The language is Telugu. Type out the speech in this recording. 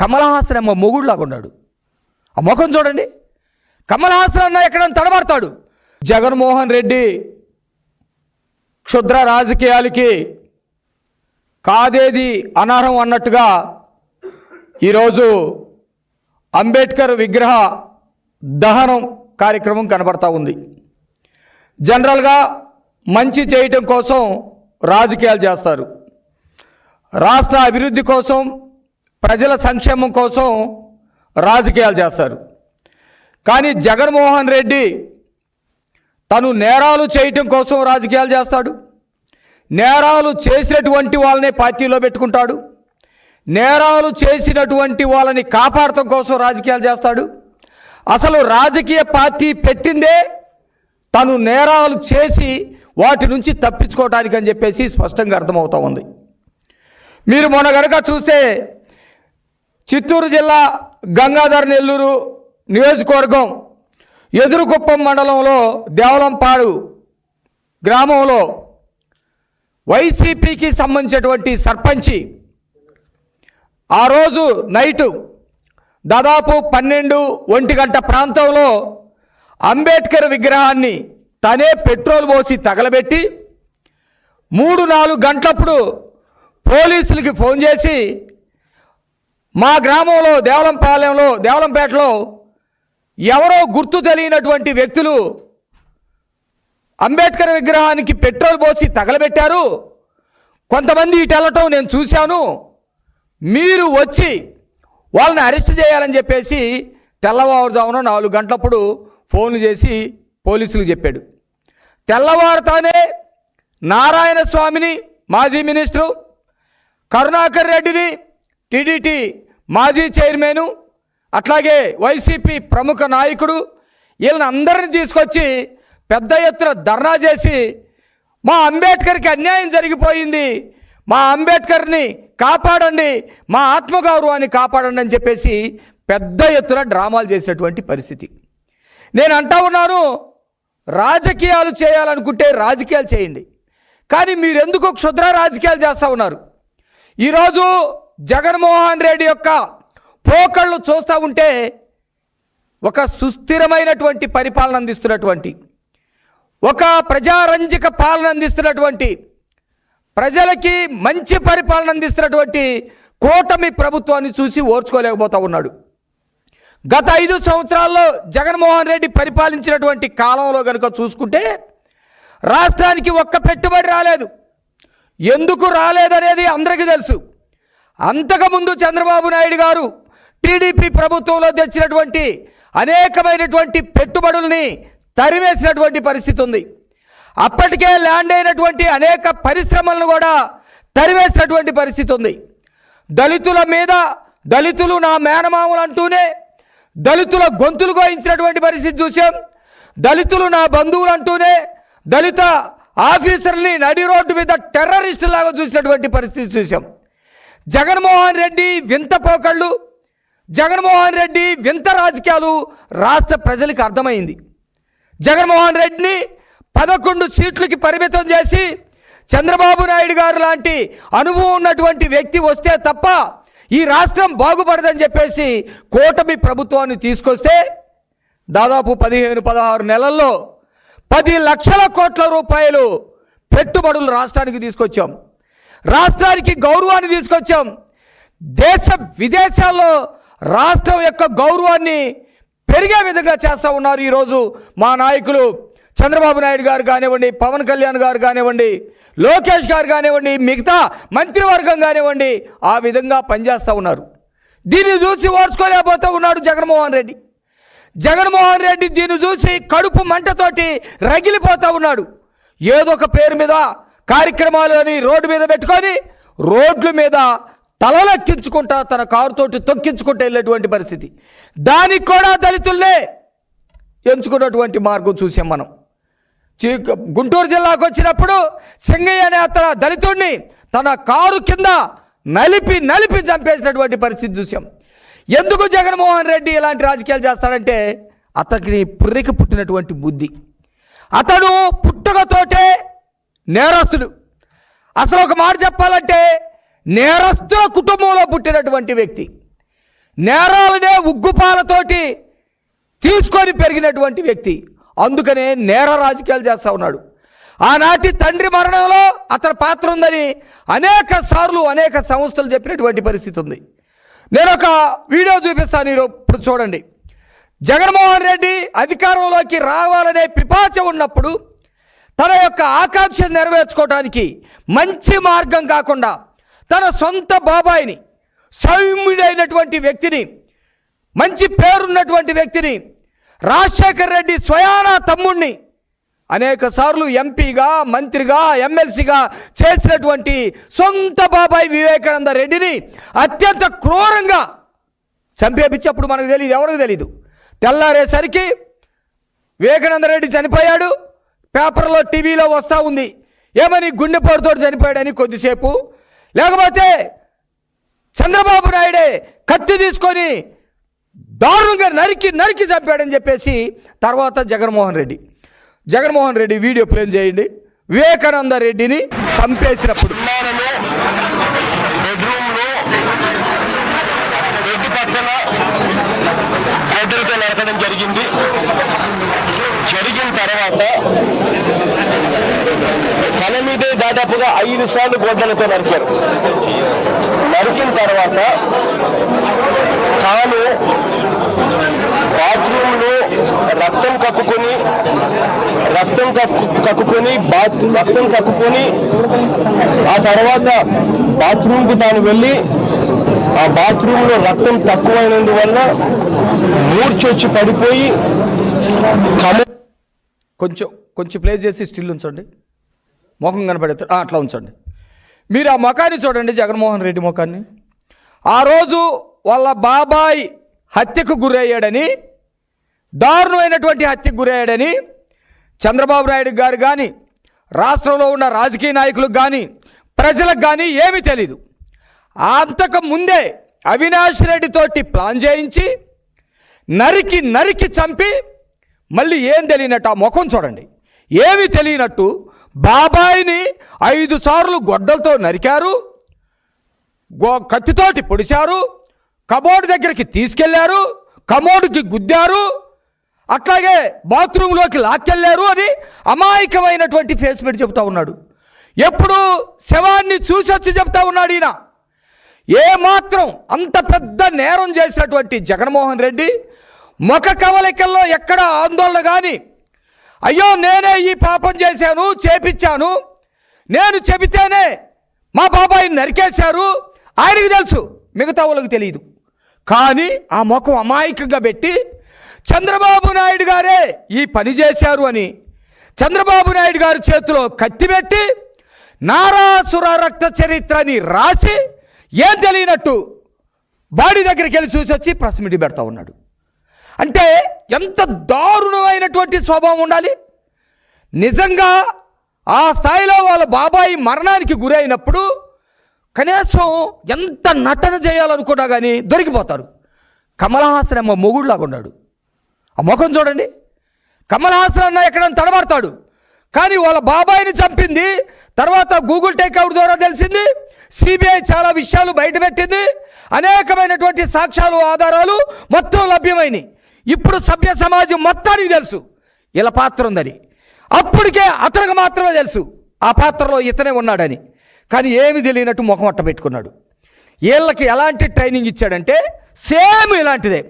కమలహాసన్ అమ్మ మొగుడులాగా ఉన్నాడు. ఆ ముఖం చూడండి. కమలహాసన్ అన్న ఎక్కడ తడబడతాడు. జగన్మోహన్ రెడ్డి క్షుద్ర రాజకీయాలకి కాదేది అనర్హం అన్నట్టుగా ఈరోజు అంబేద్కర్ విగ్రహ దహనం కార్యక్రమం కనబడతా ఉంది. జనరల్గా మంచి చేయటం కోసం రాజకీయాలు చేస్తారు. రాష్ట్ర అభివృద్ధి కోసం ప్రజల సంక్షేమం కోసం రాజకీయాలు చేస్తారు. కానీ జగన్మోహన్ రెడ్డి తను నేరాలు చేయటం కోసం రాజకీయాలు చేస్తాడు. నేరాలు చేసినటువంటి వాళ్ళనే పార్టీలో పెట్టుకుంటాడు. నేరాలు చేసినటువంటి వాళ్ళని కాపాడటం కోసం రాజకీయాలు చేస్తాడు. అసలు రాజకీయ పార్టీ పెట్టిందే తను నేరాలు చేసి వాటి నుంచి తప్పించుకోవటానికి అని చెప్పేసి స్పష్టంగా అర్థమవుతూ ఉంది. మీరు మొన్న కనుక చూస్తే చిత్తూరు జిల్లా గంగాధర నెల్లూరు నియోజకవర్గం ఎదురుకుప్పం మండలంలో దేవలంపాడు గ్రామంలో వైసీపీకి సంబంధించినటువంటి సర్పంచి ఆ రోజు నైటు దాదాపు పన్నెండు ఒంటి గంట ప్రాంతంలో అంబేద్కర్ విగ్రహాన్ని తనే పెట్రోల్ పోసి తగలబెట్టి మూడు నాలుగు గంటలప్పుడు పోలీసులకి ఫోన్ చేసి మా గ్రామంలో దేవలంపాలెంలో దేవలంపేటలో ఎవరో గుర్తు తెలియనటువంటి వ్యక్తులు అంబేద్కర్ విగ్రహానికి పెట్రోల్ పోసి తగలబెట్టారు. కొంతమంది ఇటు వెళ్ళటం నేను చూశాను. మీరు వచ్చి వాళ్ళని అరెస్ట్ చేయాలని చెప్పేసి తెల్లవారుజామున నాలుగు గంటలప్పుడు ఫోన్లు చేసి పోలీసులు చెప్పాడు. తెల్లవారుతానే నారాయణ స్వామిని మాజీ మినిస్టరు కరుణాకర్ రెడ్డిని టీడీటీ మాజీ చైర్మను అట్లాగే వైసీపీ ప్రముఖ నాయకుడు వీళ్ళని అందరిని తీసుకొచ్చి పెద్ద ఎత్తున ధర్నా చేసి మా అంబేద్కర్కి అన్యాయం జరిగిపోయింది మా అంబేద్కర్ని కాపాడండి మా ఆత్మగౌరవాన్ని కాపాడండి అని చెప్పేసి పెద్ద ఎత్తున డ్రామాలు చేసినటువంటి పరిస్థితి. నేను అంటా ఉన్నాను రాజకీయాలు చేయాలనుకుంటే రాజకీయాలు చేయండి. కానీ మీరెందుకు క్షుద్ర రాజకీయాలు చేస్తూ ఉన్నారు? ఈరోజు జగన్మోహన్ రెడ్డి యొక్క పోకళ్ళు చూస్తూ ఉంటే ఒక సుస్థిరమైనటువంటి పరిపాలన అందిస్తున్నటువంటి ఒక ప్రజారంజక పాలన అందిస్తున్నటువంటి ప్రజలకి మంచి పరిపాలన అందిస్తున్నటువంటి కూటమి ప్రభుత్వాన్ని చూసి ఓర్చుకోలేకపోతా ఉన్నాడు. గత ఐదు సంవత్సరాల్లో జగన్మోహన్ రెడ్డి పరిపాలించినటువంటి కాలంలో కనుక చూసుకుంటే రాష్ట్రానికి ఒక్క పెట్టుబడి రాలేదు. ఎందుకు రాలేదనేది అందరికీ తెలుసు. అంతకుముందు చంద్రబాబు నాయుడు గారు టీడీపీ ప్రభుత్వంలో తెచ్చినటువంటి అనేకమైనటువంటి పెట్టుబడుల్ని తరివేసినటువంటి పరిస్థితి ఉంది. అప్పటికే ల్యాండ్ అయినటువంటి అనేక పరిశ్రమలను కూడా తరివేసినటువంటి పరిస్థితి ఉంది. దళితుల మీద దళితులు నా మేనమామలు అంటూనే దళితుల గొంతులు గోయించినటువంటి పరిస్థితి చూసాం దళితులు నా బంధువులు అంటూనే దళిత ఆఫీసర్ని నడి రోడ్డు మీద టెర్రరిస్టులాగా చూసినటువంటి పరిస్థితి చూసాం జగన్మోహన్ రెడ్డి వింత పోకళ్ళు జగన్మోహన్ రెడ్డి వింత రాజకీయాలు రాష్ట్ర ప్రజలకు అర్థమైంది. జగన్మోహన్ రెడ్డిని పదకొండు సీట్లకి పరిమితం చేసి చంద్రబాబు నాయుడు గారు లాంటి అనుభవం ఉన్నటువంటి వ్యక్తి వస్తే తప్ప ఈ రాష్ట్రం బాగుపడదని చెప్పేసి కూటమి ప్రభుత్వాన్ని తీసుకొస్తే దాదాపు పదిహేను పదహారు నెలల్లో పది లక్షల కోట్ల రూపాయలు పెట్టుబడులు రాష్ట్రానికి తీసుకొచ్చాం. రాష్ట్రానికి గౌరవాన్ని తీసుకొచ్చాం. దేశ విదేశాల్లో రాష్ట్రం యొక్క గౌరవాన్ని పెరిగే విధంగా చేస్తూ ఉన్నారు ఈరోజు మా నాయకులు చంద్రబాబు నాయుడు గారు కానివ్వండి పవన్ కళ్యాణ్ గారు కానివ్వండి లోకేష్ గారు కానివ్వండి మిగతా మంత్రివర్గం కానివ్వండి ఆ విధంగా పనిచేస్తూ ఉన్నారు. దీన్ని చూసి ఓర్చుకోలేకపోతూ ఉన్నాడు జగన్మోహన్ రెడ్డి. జగన్మోహన్ రెడ్డి దీన్ని చూసి కడుపు మంటతోటి రగిలిపోతూ ఉన్నాడు. ఏదో ఒక పేరు మీద కార్యక్రమాలు అని రోడ్డు మీద పెట్టుకొని రోడ్ల మీద తలలెక్కించుకుంటా తన కారుతోటి తొక్కించుకుంటూ వెళ్ళేటువంటి పరిస్థితి. దానికి కూడా దళితుల్నే ఎంచుకున్నటువంటి మార్గం చూసాం మనం. చి- గుంటూరు జిల్లాకు వచ్చినప్పుడు సింగయ్య అనే అతను దళితుడిని తన కారు కింద నలిపి నలిపి చంపేసినటువంటి పరిస్థితి చూసాం. ఎందుకు జగన్మోహన్ రెడ్డి ఇలాంటి రాజకీయాలు చేస్తాడంటే అతనికి పుర్రికి పుట్టినటువంటి బుద్ధి. అతడు పుట్టుకతోటే నేరస్తుడు. అసలు ఒక మాట చెప్పాలంటే నేరస్తుల కుటుంబంలో పుట్టినటువంటి వ్యక్తి. నేరాలనే ఉగ్గుపాలతోటి తీసుకొని పెరిగినటువంటి వ్యక్తి. అందుకనే నేర రాజకీయాలు చేస్తూ ఉన్నాడు. ఆనాటి తండ్రి మరణంలో అతని పాత్ర ఉందని అనేక సార్లు అనేక సంస్థలు చెప్పినటువంటి పరిస్థితి ఉంది. నేను ఒక వీడియో చూపిస్తాను మీరు ఇప్పుడు చూడండి. జగన్మోహన్ రెడ్డి అధికారంలోకి రావాలనే పిపాచ ఉన్నప్పుడు తన యొక్క ఆకాంక్ష నెరవేర్చుకోవడానికి మంచి మార్గం కాకుండా తన సొంత బాబాయిని సౌమ్యుడైనటువంటి వ్యక్తిని మంచి పేరున్నటువంటి వ్యక్తిని రాజశేఖర్ రెడ్డి స్వయానా తమ్ముణ్ణి అనేక సార్లు ఎంపీగా మంత్రిగా ఎమ్మెల్సీగా చేసినటువంటి సొంత బాబాయ్ వివేకానంద రెడ్డిని అత్యంత క్రూరంగా చంపేపించప్పుడు మనకు తెలియదు ఎవరికి తెలియదు తెల్లారేసరికి వివేకానంద రెడ్డి చనిపోయాడు. పేపర్లో టీవీలో వస్తూ ఉంది. ఏమని గుండెపోటుతో చనిపోయాడని కొద్దిసేపు. లేకపోతే చంద్రబాబు నాయుడే కత్తి తీసుకొని దారుణంగా నరికి నరికి చంపాడని చెప్పేసి తర్వాత జగన్మోహన్ రెడ్డి. జగన్మోహన్ రెడ్డి వీడియో ప్లే చేయండి. వివేకానంద రెడ్డిని చంపేసినప్పుడు. జరిగింది. తర్వాత తన మీదే దాదాపుగా ఐదు సార్లు గొడ్డలతో నరికారు. నరికిన తర్వాత తాను బాత్రూంలో రక్తం కక్కుకొని రక్తం కక్కు కక్కుకొని బాత్ రక్తం కక్కుకొని ఆ తర్వాత బాత్రూమ్కి తాను వెళ్ళి ఆ బాత్రూంలో రక్తం తక్కువైనందువల్ల మూర్చొచ్చి పడిపోయి కమ కొంచెం కొంచెం ప్లే చేసి స్టిల్ ఉంచండి. ముఖం కనపడేస్తాడు అట్లా ఉంచండి. మీరు ఆ ముఖాన్ని చూడండి జగన్మోహన్ రెడ్డి ముఖాన్ని. ఆ రోజు వాళ్ళ బాబాయ్ హత్యకు గురయ్యాడని దారుణమైనటువంటి హత్యకు గురయ్యాడని చంద్రబాబు నాయుడు గారు కానీ రాష్ట్రంలో ఉన్న రాజకీయ నాయకులకు కానీ ప్రజలకు కానీ ఏమీ తెలీదు. అంతకు ముందే అవినాష్ రెడ్డితోటి ప్లాన్ చేయించి నరికి నరికి చంపి మళ్ళీ ఏం తెలియనట్టు ఆ ముఖం చూడండి. ఏమి తెలియనట్టు బాబాయిని ఐదు సార్లు గొడ్డలతో నరికారు గో కత్తితోటి పొడిచారు కబోర్డు దగ్గరికి తీసుకెళ్ళారు కమోడుకి గుద్దారు అట్లాగే బాత్రూంలోకి లాక్కెళ్ళారు అని అమాయకమైనటువంటి ఫేస్ పెట్టి చెబుతా ఉన్నాడు. ఎప్పుడు శవాన్ని చూసి వచ్చి చెప్తా ఉన్నాడు ఈయన. ఏమాత్రం అంత పెద్ద నేరం చేసినటువంటి జగన్మోహన్ రెడ్డి ముఖ కవలికల్లో ఎక్కడ ఆందోళన కానీ అయ్యో నేనే ఈ పాపం చేశాను చేపించాను నేను చెబితేనే మా బాబాయిని నరికేశారు ఆయనకి తెలుసు మిగతా వాళ్ళకి తెలియదు కానీ ఆ ముఖం అమాయకంగా పెట్టి చంద్రబాబు నాయుడు గారే ఈ పని చేశారు అని చంద్రబాబు నాయుడు గారి చేతిలో కత్తి పెట్టి నారాసుర రక్త చరిత్రని రాసి ఏం తెలియనట్టు బాడీ దగ్గరికి వెళ్ళి చూసి వచ్చి ప్రెస్ మీటింగ్ పెడతా ఉన్నాడు. అంటే ఎంత దారుణమైనటువంటి స్వభావం ఉండాలి? నిజంగా ఆ స్థాయిలో వాళ్ళ బాబాయి మరణానికి గురైనప్పుడు కనీసం ఎంత నటన చేయాలనుకున్నా కానీ దొరికిపోతారు. కమల్ హాసన్ అమ్మ మొగుడులాగా ఉన్నాడు. ఆ ముఖం చూడండి. కమల్ హాసన్ అన్న ఎక్కడైనా తడబడతాడు. కానీ వాళ్ళ బాబాయిని చంపింది తర్వాత గూగుల్ టేక్అవుట్ ద్వారా తెలిసింది సిబిఐ చాలా విషయాలు బయటపెట్టింది అనేకమైనటువంటి సాక్ష్యాలు ఆధారాలు మొత్తం లభ్యమైనవి ఇప్పుడు సభ్య సమాజం మొత్తానికి తెలుసు. ఇలా పాత్ర ఉందని. అప్పటికే అతనికి మాత్రమే తెలుసు ఆ పాత్రలో ఇతనే ఉన్నాడని. కానీ ఏమి తెలియనట్టు ముఖం అట్ట పెట్టుకున్నాడు. వీళ్ళకి ఎలాంటి ట్రైనింగ్ ఇచ్చాడంటే సేమ్ ఇలాంటిదే.